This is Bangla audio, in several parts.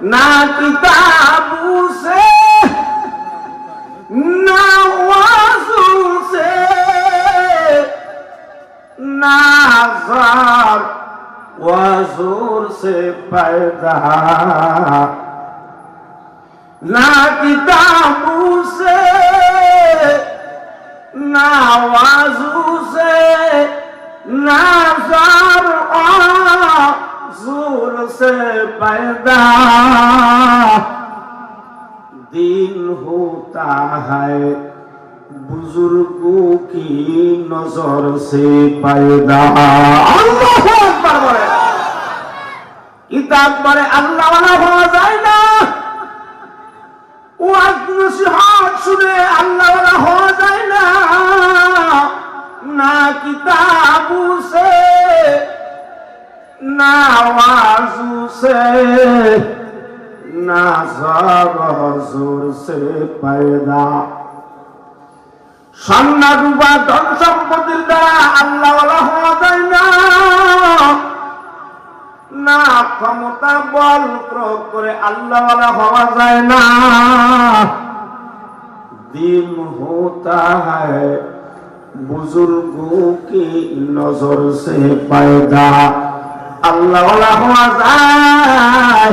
না কিতাবু সে না ওয়াজু সে না জার ওয়াজুর সে পায়দা। না কিতাবু সে না ওয়াজু সে না জার जोर से पैदा दिन होता है बुजुर्गों की नजर से पैदा किताब पर अल्लाह সন্না ধন সম্পত্তির দ্বারা আল্লাহ হওয়া যায় না। না, ক্ষমতা বল প্রয়োগ করে হওয়া যায় না। দিন হতা হয় কে কি নজর সে পায়দা। আল্লাহওয়ালা হওয়া যায়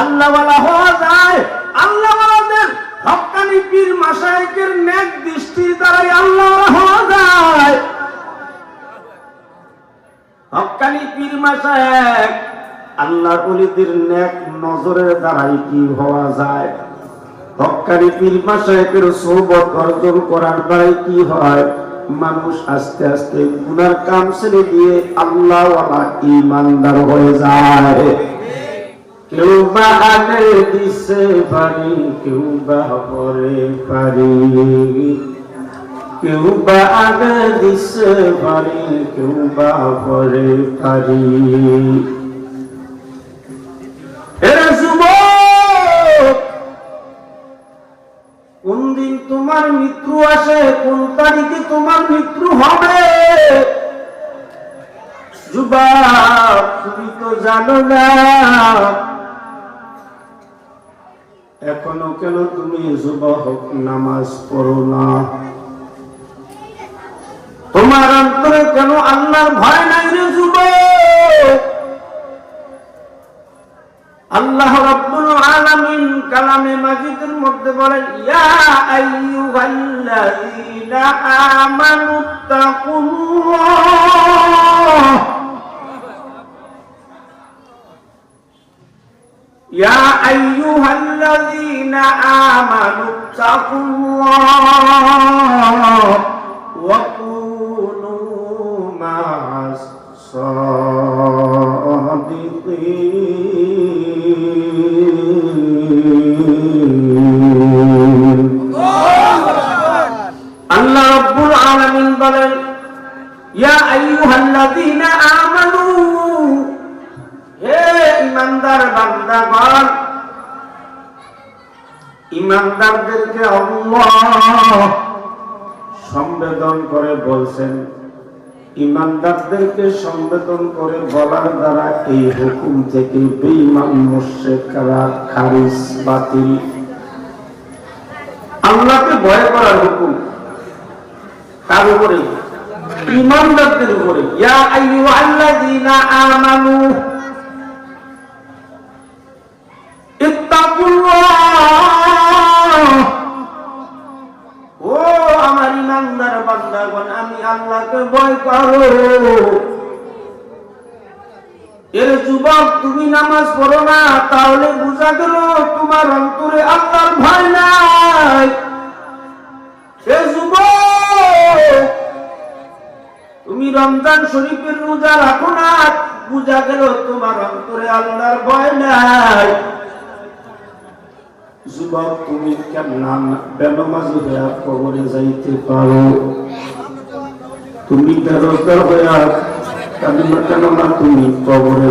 আল্লাহওয়ালা হওয়া যায়, আল্লাহ পীর মাসায়কের নেক দৃষ্টির দ্বারাই আল্লাহ হওয়া যায়। হকানি পীর মাসায়ক আল্লাহর অলিদের নেক নজরের দ্বারাই কি হওয়া যায়? হকানি পীর মাসায়কের সৌবত অর্জন করার দ্বারাই কি হয়? মানুষ আস্তে আস্তে গুনার কাম ছেড়ে দিয়ে আল্লাহ ইমানদার হয়ে যায়। কেউ বা আগে দিছে পারি কেউ বা পরে পারি কেউ বা আগে দিছে পারি কেউ বা পরে পারি এরা কোন দিন তোমার মৃত্যু আসে, কোন তারিখে তোমার মৃত্যু হবে? যুবক, তুমি তো জানো না। এখনও কেন তুমি যুবক নামাজ পড়ো না? তোমার অন্তরে কেন আল্লাহর ভয় নাই রে যুবক। আল্লাহ রাব্বুল আলামিন কালামে মাজিদের মধ্যে বলেন, ইয়া আইয়ুহাল্লাযীনা আমানুত্তাকুল্লাহ يا أيها الذين آمنوا اتقوا الله وكونوا مع الصادقين. الله رب العالمين بلن يا أيها الذين آمنوا ইমানদার বান্দাগণ ইমানদারদেরকে সম্বেদন করে বলছেন, ইমানদারদেরকে সম্বেদন করে বলার দ্বারা এই হুকুম থেকে বেঈমান মুশরিকরা খারিজ, বাতিল। আল্লাহকে ভয় করার হুকুম। তার উপরে, ইমানদারদের উপরে, ইয়া আইয়ুহাল্লাযীনা আমানু। ইমানদার বান্দাগণ, আমি আল্লাহকে ভয় করো। এর যুবক, তুমি নামাজ পড়ো না, তাহলে বুঝা গেল তোমার অন্তরে আল্লাহর ভয় নাই। তুমি রমজান শরীফের রোজা রাখো না, বুঝা গেল তোমার অন্তরে আল্লাহর ভয় নাই। যুবক তুমি কেমন বেনমাজি হইয়া কবরে যাইতে পারো তুমি বেরোজগার হইয়া কবরে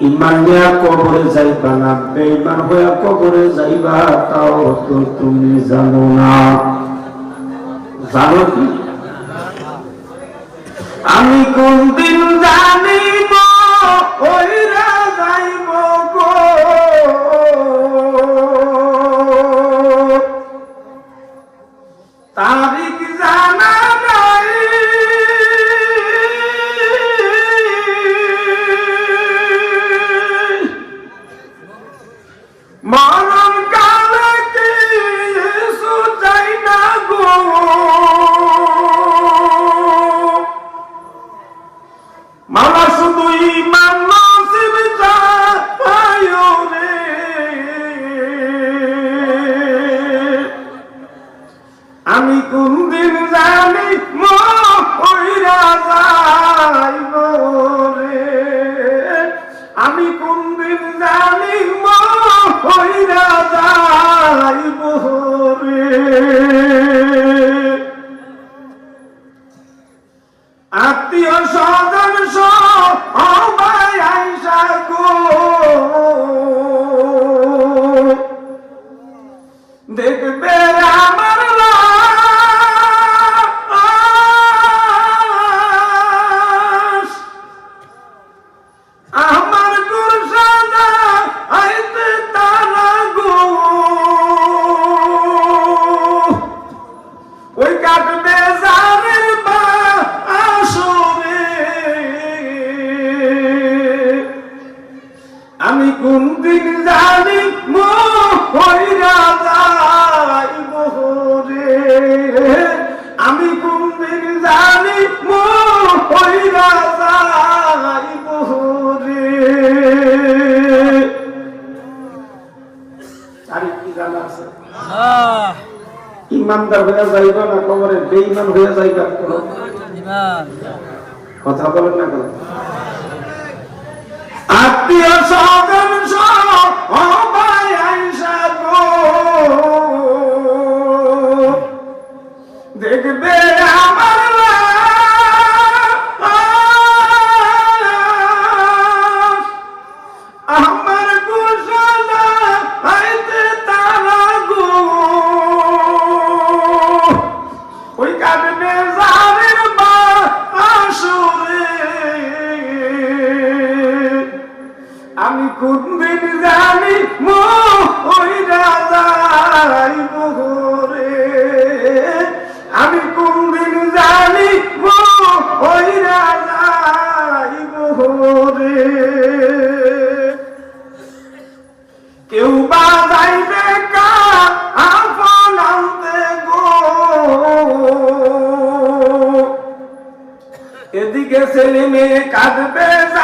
ইমান নিয়া কবরে যাইবা না বেইমান হইয়া কবরে যাইবা তাও তো তুমি জানো না জানো কি আমি কোন দিন জানিব ওইরা যাইব গো তারিখ ইমানদার হয়ে যাইবা না কবরে বেঈমান হয়ে যাইবা? কথা বলেন না কেন? আত্মীয় মেয়ে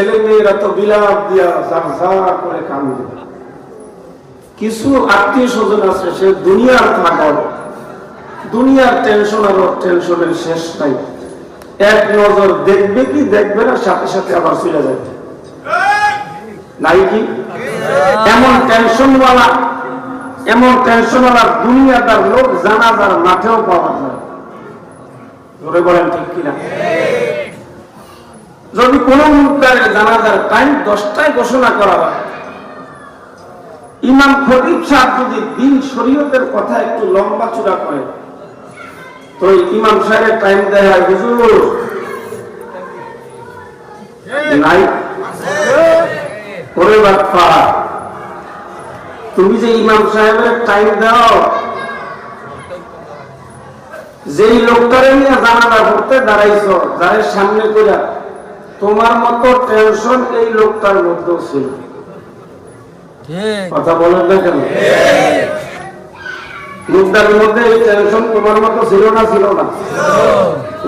ছেলে মেয়েরা তো বিলাপ দিয়া যার যা করে কাম দেবে কিছু আত্মীয় স্বজন আছে, সে দুনিয়ার থাকার দুনিয়ার টেনশন আর টেনশনের শেষ নাই। এক নজর দেখবে কি দেখবে না, সাথে সাথে আবার চলে যাবে নাই কি? এমন টেনশনওয়ালা এমন টেনশনওয়ালা দুনিয়াদার লোক জানাজার মাঠেও পাওয়া যায়। ধরে বলেন ঠিক কিনা? যদি কোন মুদ্রারে জানাজার টাইম দশটায় ঘোষণা করা হয়, ইমাম খতিব সাহেব যদি দিন শরীয়তের কথা একটু লম্বা চূড়া করে তো ইমাম সাহেবের টাইম দেয় হুজুর, নাই। ওরে বাপ্পা, তুমি যে ইমাম সাহেবের টাইম দাও, যেই লোকটারে নিয়ে জানাজা করতে দাঁড়াইছ, যার সামনে করে তোমার মতো টেনশন এই লোকটার মধ্যেও ছিল। কথা বলেন না কেন? মুদ্রার মধ্যে এই টেনশন তোমার মতো ছিল না ছিল না?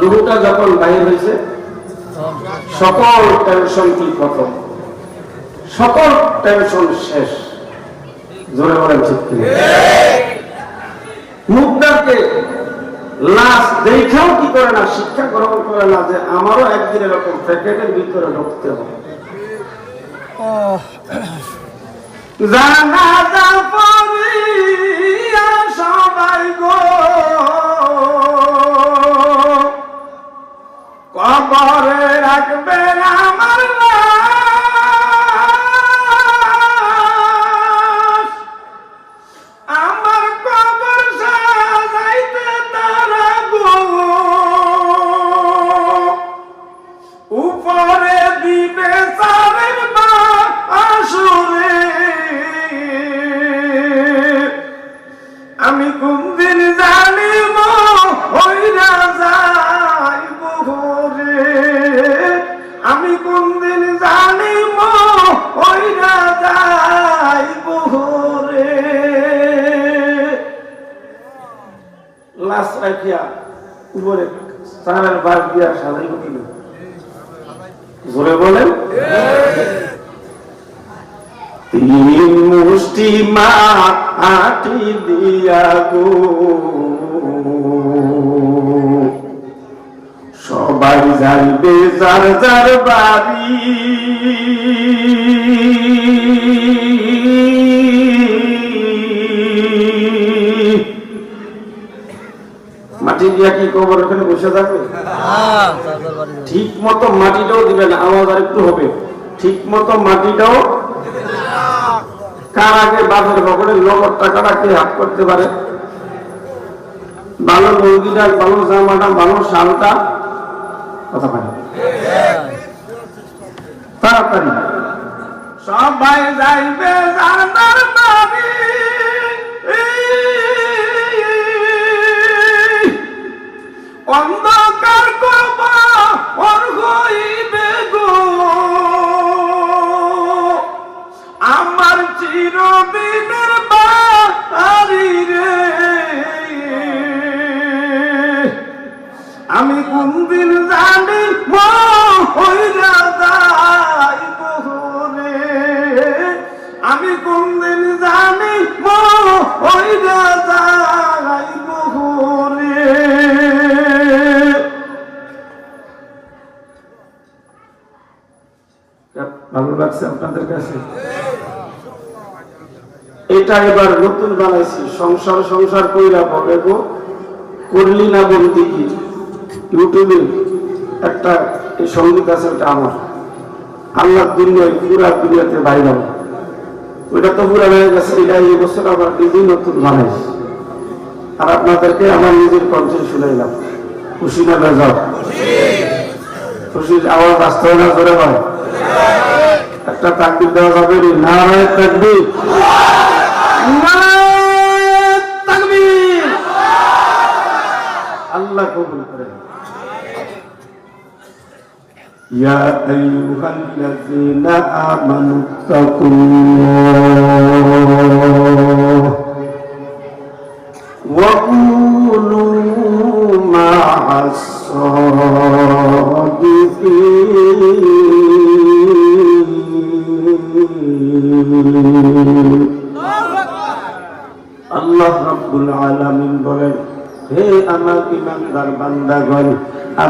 রুহুটা যখন বাইরে হয়েছে সকল টেনশন কি প্রথম? সকল টেনশন শেষ। জোরে বলেন ঠিক কি না? মুদ্রাকে লাশ দেখাও কি করে না? শিক্ষা গ্রহণ করে না যে আমারও একদিন এরকম প্যাকেটের ভিতরে ঢুকতে হবে। জানাজা পড়িয়া সবাই গো। কবরে রাখবেন আমার মুষ্টি দিয়া সবাই যাইবে যার যার বাড়ি। মাটি দিয়া কি কবর ওখানে বসে থাকবে? হ্যাঁ ঠিক মতো মাটিটাও দিবেন আওয়াজ আর একটু হবে। ঠিক মতো মাটিটাও কার আগে বাজার বগলের নগদ টাকাটা কে হাত করতে পারে? ভালো মুরগিটা ভালো জামাটা, ভালো শালটা। কথা পাই। তাড়াতাড়ি। সবাই যাইবে বাড়ি। আমার চিরদিনের বাড়ি রে। আমি কোনদিন জানি মহিলা লাগছে আপনাদের কাছে? এটা এবার নতুন বানাইছি। সংসার সংসার কইরা বলে গো, করলি না বলতে কি? ইউটিউবে একটা এই সংগীত আছে, ওটা আমার। আল্লাহ দুনিয়ায়, পুরা দুনিয়াতে বাইরে ওইটা তো পুরা হয়ে গেছে, এটা এই বছর আবার নিজেই নতুন বানাইছি। আর আপনাদেরকে আমার নিজের কণ্ঠে শুনাইলাম। খুশি না বেজাও খুশির আওয়াজ আসতে হয় না, জোরে হয়? একটা তাকবির দেওয়া যাবে রে না হয় তাকবির নারায়ে তাকবীর। আল্লাহ কবুল করে يا أيها الذين آمنوا اتقوا الله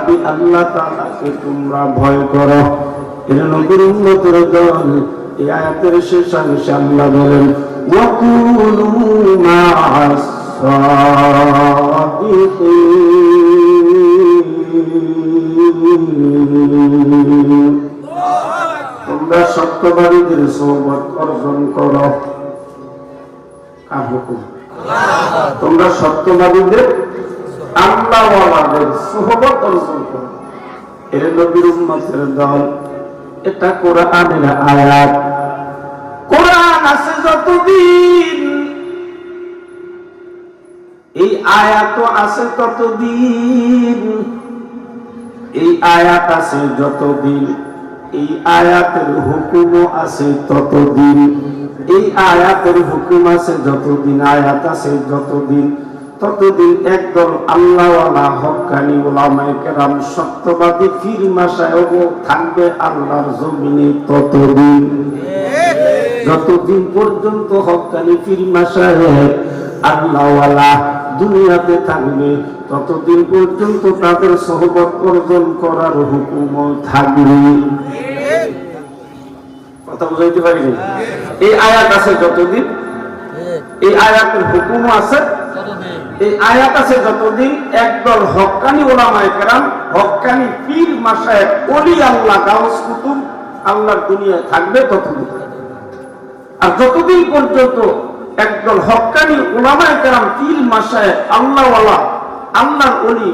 আমি আল্লাহ তাআলাকে তোমরা ভয় করো। এর নবীর উম্মতের দল এই আয়াতের শেষাংশে আল্লাহ বলেন ওয়াকুনু মা'আস তোমরা সত্যবাদীদের সোহবত অর্জন করো। কার তোমরা সত্যবাদীদের আল্লাহওয়ালাদের অর্জন করো এর নবীর উম্মতের দল, এটা কোরআনের আয়াত। কোরআন আছে যতদিন, এই আয়াত আছে ততদিন, এই আয়াত আছে যতদিন, এই আয়াতের হুকুমও আছে ততদিন, এই আয়াতের হুকুম আছে যতদিন, আয়াত আছে যতদিন। ততদিন একদল আল্লাহওয়ালা হকানি ওলামায়ে কেরাম সত্যবাদী ফির মাসায় থাকবে আল্লাহর জমিনে ততদিন। যতদিন পর্যন্ত হকানি ফির মাসায় আল্লাহওয়ালা দুনিয়াতে থাকবে, ততদিন পর্যন্ত তাদের সহবত অর্জন করার হুকুম থাকবে। কথা পারিনি? এই আয়াত আছে যতদিন, এই আয়াতের হুকুম আছে এই আয়াত আছে যতদিন একদল হক্কানি ওলামায়ে কেরাম হক্কানি পীর মাসায় অলি আল্লাহ, গাউস কুতুব আল্লাহর দুনিয়ায় থাকবে ততদিন। আর যতদিন পর্যন্ত একদল হক্কানি ওলামায়ে কেরাম, পীর মাসায় আল্লাহওয়ালা, আল্লাহর অলি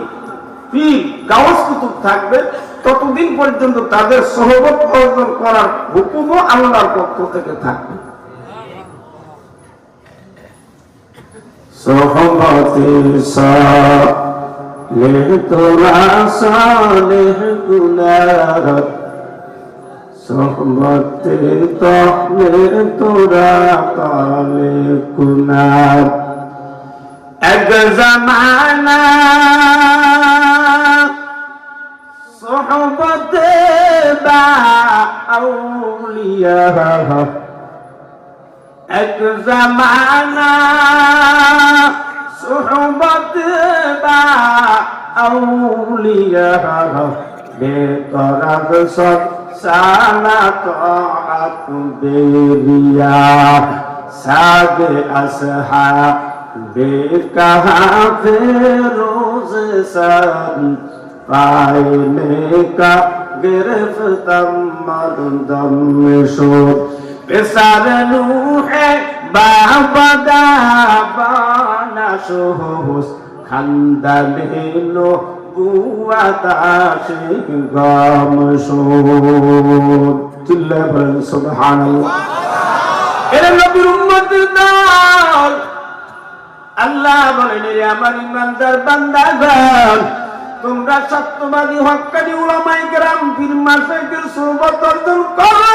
পীর, গাউস কুতুব থাকবে, ততদিন পর্যন্ত তাদের সহবত অর্জন করার হুকুমও আল্লাহর পক্ষ থেকে থাকবে। সোহবতে সালেহ তোরা সালেহ গুনার সোহবতে তহলে তোরা তালে কুনার এক জামানা সোহবতে বা এক জমানা সুহবত বা আউলিয়া বেতরাগ সব সালাত বেরিয়া সাদ আসহা বেকাহা ফেরোজ সাদ পাইলে কা গিরফতম মরদম শোধ। পেশার নুহে বাবদা বানা সোহস খান্দালে লো বুয়াতাশে গাম সোর চিল্লা বলেন, সুবহানাল্লাহ। এরা নবীর উম্মতের দল। আল্লাহ বলেন রে আমার ইমানদার বান্দাগণ, তোমরা সত্যবাদী হক্কানি উলামায়ে কেরাম পীর মাশাইখের সুহবত অর্জন করো।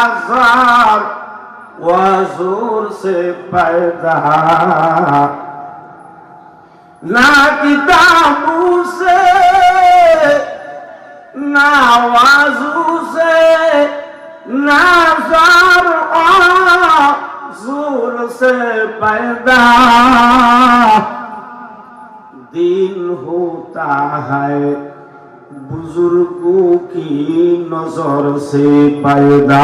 না जार वाजूर से पैदा ना किताबों से ना वाजू से ना जार जोर से पैदा दिन होता है बुजुर्गों की नजर से पैदा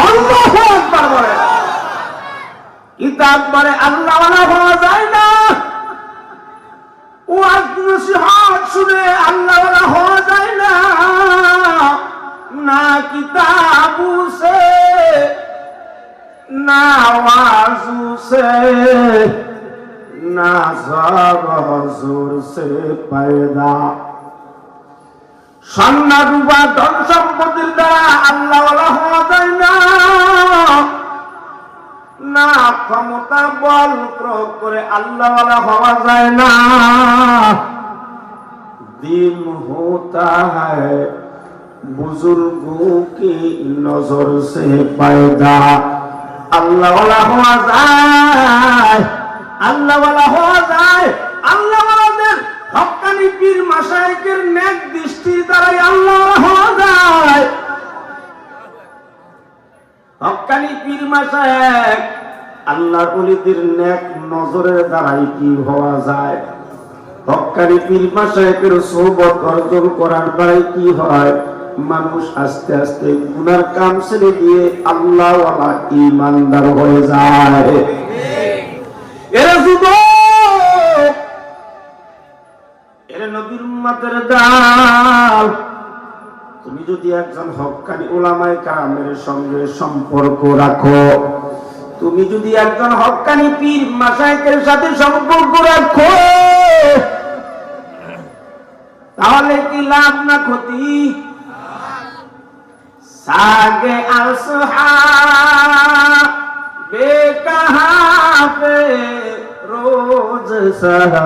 अल्लाह আকবার বলে কিতাব পড়ে আল্লাহ ওয়ালা হওয়া যায় না ওয়াজ নসিহত শুনে আল্লাহ ওয়ালা হওয়া যায় না না কিতাবু সে না ওয়াজু সে না সব হজুর সে पैदा সন্না ধন সম্পত্তির দ্বারা আল্লাহ হওয়া যায় না। না, ক্ষমতা বল প্রয়োগ করে আল্লাহ হওয়া যায় না। দিন হতা হয় কি নজর সে পায়দা। আল্লাহ হওয়া যায়, আল্লাহ হওয়া যায়, আল্লাহ হকানি পীর মাসায়কের নেক দৃষ্টির দ্বারাই আল্লাহ হকানি পীর মাসায়ক নেক নজরের দ্বারাই কি হওয়া যায়? হকানি পীর মাসায়কের সোহবত অর্জন করার দ্বারাই কি হয়? মানুষ আস্তে আস্তে গুনার কাম ছেড়ে দিয়ে আল্লাহ ইমানদার হয়ে যায়। জান্নাতের ডাল তুমি যদি একজন হকানি ওলামায় কামের সঙ্গে সম্পর্ক রাখো, তুমি যদি একজন হকানি পীর মাসায়কের সাথে সম্পর্ক রাখো, তাহলে কি লাভ না ক্ষতি? সাগে আসহা রোজ সাহা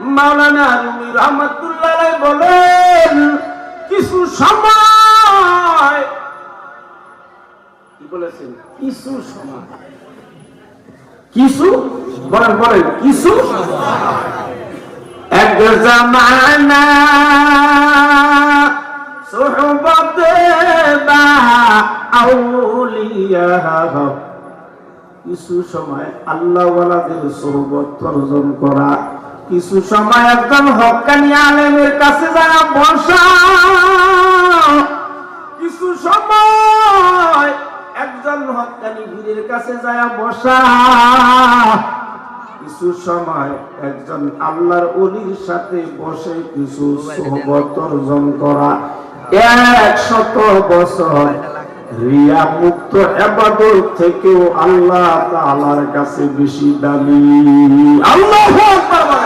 মাওলানা রুমি রহমতুল্লাহ বলেন, কিছু সময়, কি বলেছেন? কিছু সময়। কিছু? বলেন বলেন, কিছু? এক জামানা বা কিছু সময় আল্লাহওয়ালাদের সোহবত অর্জন করা। কিছু সময় একজন হকানি আলেমের কাছে যারা বসা। কিছু সময় একজন হকানি বীরের কাছে যায় বসা। কিছু সময় একজন আল্লাহর অলির সাথে বসে কিছু অর্জন করা। একশত বছর রিয়া মুক্ত এবাদত থেকেও আল্লাহ তাআলার কাছে বেশি দামি। আল্লাহু আকবার।